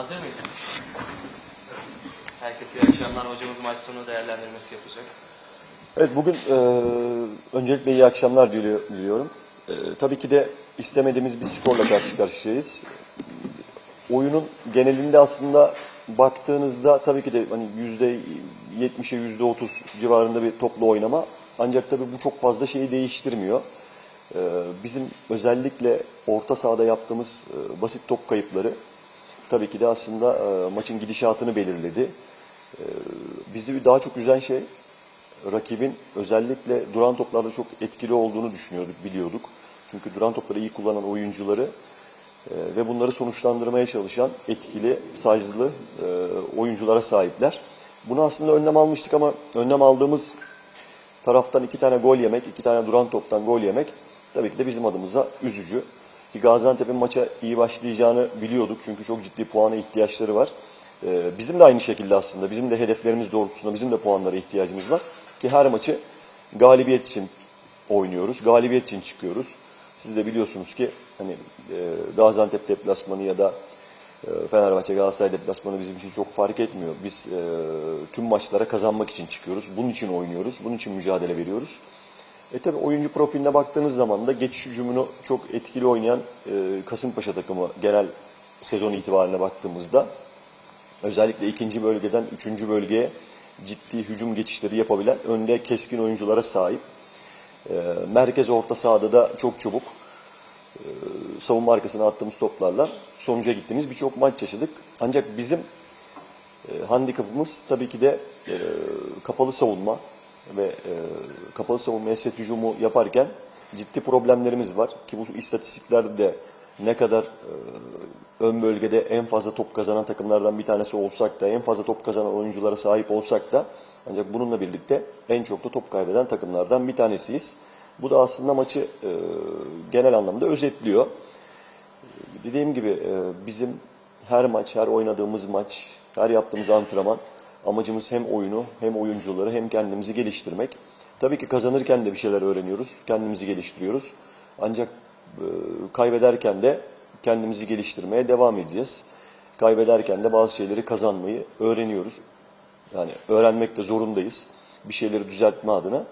Hazır mıyız? Herkese iyi akşamlar. Hocamız maç sonu değerlendirmesi yapacak. Evet bugün e, öncelikle iyi akşamlar diliyor- diliyorum. E, tabii ki de istemediğimiz bir skorla karşı karşıyayız. Oyunun genelinde aslında baktığınızda tabii ki de hani yüzde 70'e yüzde 30 civarında bir toplu oynama. Ancak tabii bu çok fazla şeyi değiştirmiyor. E, bizim özellikle orta sahada yaptığımız e, basit top kayıpları tabii ki de aslında e, maçın gidişatını belirledi. E, bizi daha çok üzen şey rakibin özellikle duran toplarda çok etkili olduğunu düşünüyorduk, biliyorduk. Çünkü duran topları iyi kullanan oyuncuları e, ve bunları sonuçlandırmaya çalışan etkili, size'lı e, oyunculara sahipler. Bunu aslında önlem almıştık ama önlem aldığımız taraftan iki tane gol yemek, iki tane duran toptan gol yemek tabii ki de bizim adımıza üzücü. Ki Gaziantep'in maça iyi başlayacağını biliyorduk çünkü çok ciddi puana ihtiyaçları var. Ee, bizim de aynı şekilde aslında, bizim de hedeflerimiz doğrultusunda bizim de puanlara ihtiyacımız var. Ki her maçı galibiyet için oynuyoruz, galibiyet için çıkıyoruz. Siz de biliyorsunuz ki hani e, Gaziantep deplasmanı ya da e, Fenerbahçe Galatasaray deplasmanı bizim için çok fark etmiyor. Biz e, tüm maçlara kazanmak için çıkıyoruz. Bunun için oynuyoruz. Bunun için mücadele veriyoruz. E tabi oyuncu profiline baktığınız zaman da geçiş hücumunu çok etkili oynayan e, Kasımpaşa takımı genel sezon itibarına baktığımızda özellikle ikinci bölgeden üçüncü bölgeye ciddi hücum geçişleri yapabilen önde keskin oyunculara sahip. E, merkez orta sahada da çok çabuk e, savunma arkasına attığımız toplarla sonuca gittiğimiz birçok maç yaşadık. Ancak bizim e, handikapımız tabii ki de e, kapalı savunma ve e, kapalı savunmaya set hücumu yaparken ciddi problemlerimiz var. Ki bu istatistiklerde de ne kadar e, ön bölgede en fazla top kazanan takımlardan bir tanesi olsak da, en fazla top kazanan oyunculara sahip olsak da ancak bununla birlikte en çok da top kaybeden takımlardan bir tanesiyiz. Bu da aslında maçı e, genel anlamda özetliyor. Dediğim gibi e, bizim her maç, her oynadığımız maç, her yaptığımız antrenman amacımız hem oyunu, hem oyuncuları, hem kendimizi geliştirmek. Tabii ki kazanırken de bir şeyler öğreniyoruz, kendimizi geliştiriyoruz. Ancak e, kaybederken de kendimizi geliştirmeye devam edeceğiz. Kaybederken de bazı şeyleri kazanmayı öğreniyoruz. Yani öğrenmek de zorundayız bir şeyleri düzeltme adına.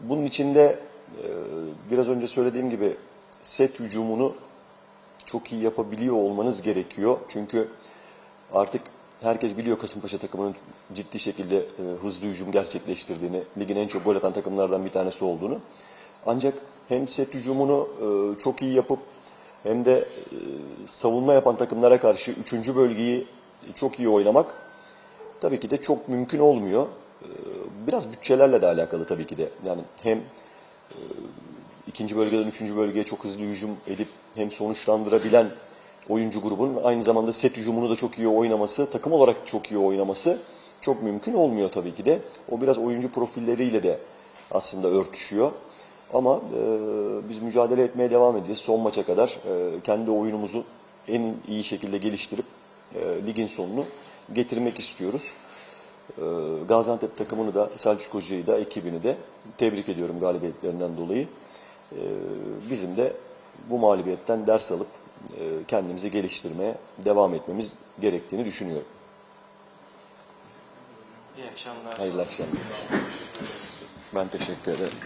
Bunun için de e, biraz önce söylediğim gibi set hücumunu çok iyi yapabiliyor olmanız gerekiyor. Çünkü artık herkes biliyor Kasımpaşa takımının ciddi şekilde e, hızlı hücum gerçekleştirdiğini, ligin en çok gol atan takımlardan bir tanesi olduğunu. Ancak hem set hücumunu e, çok iyi yapıp hem de e, savunma yapan takımlara karşı üçüncü bölgeyi çok iyi oynamak tabii ki de çok mümkün olmuyor. E, Biraz bütçelerle de alakalı tabii ki de. Yani hem ikinci bölgeden üçüncü bölgeye çok hızlı hücum edip hem sonuçlandırabilen oyuncu grubunun aynı zamanda set hücumunu da çok iyi oynaması, takım olarak çok iyi oynaması çok mümkün olmuyor tabii ki de. O biraz oyuncu profilleriyle de aslında örtüşüyor. Ama e, biz mücadele etmeye devam edeceğiz son maça kadar. E, kendi oyunumuzu en iyi şekilde geliştirip e, ligin sonunu getirmek istiyoruz. E, Gaziantep takımını da, Selçuk Hoca'yı da, ekibini de tebrik ediyorum galibiyetlerinden dolayı. E, bizim de bu mağlubiyetten ders alıp kendimizi geliştirmeye devam etmemiz gerektiğini düşünüyorum. İyi akşamlar. Hayırlı akşamlar. Ben teşekkür ederim.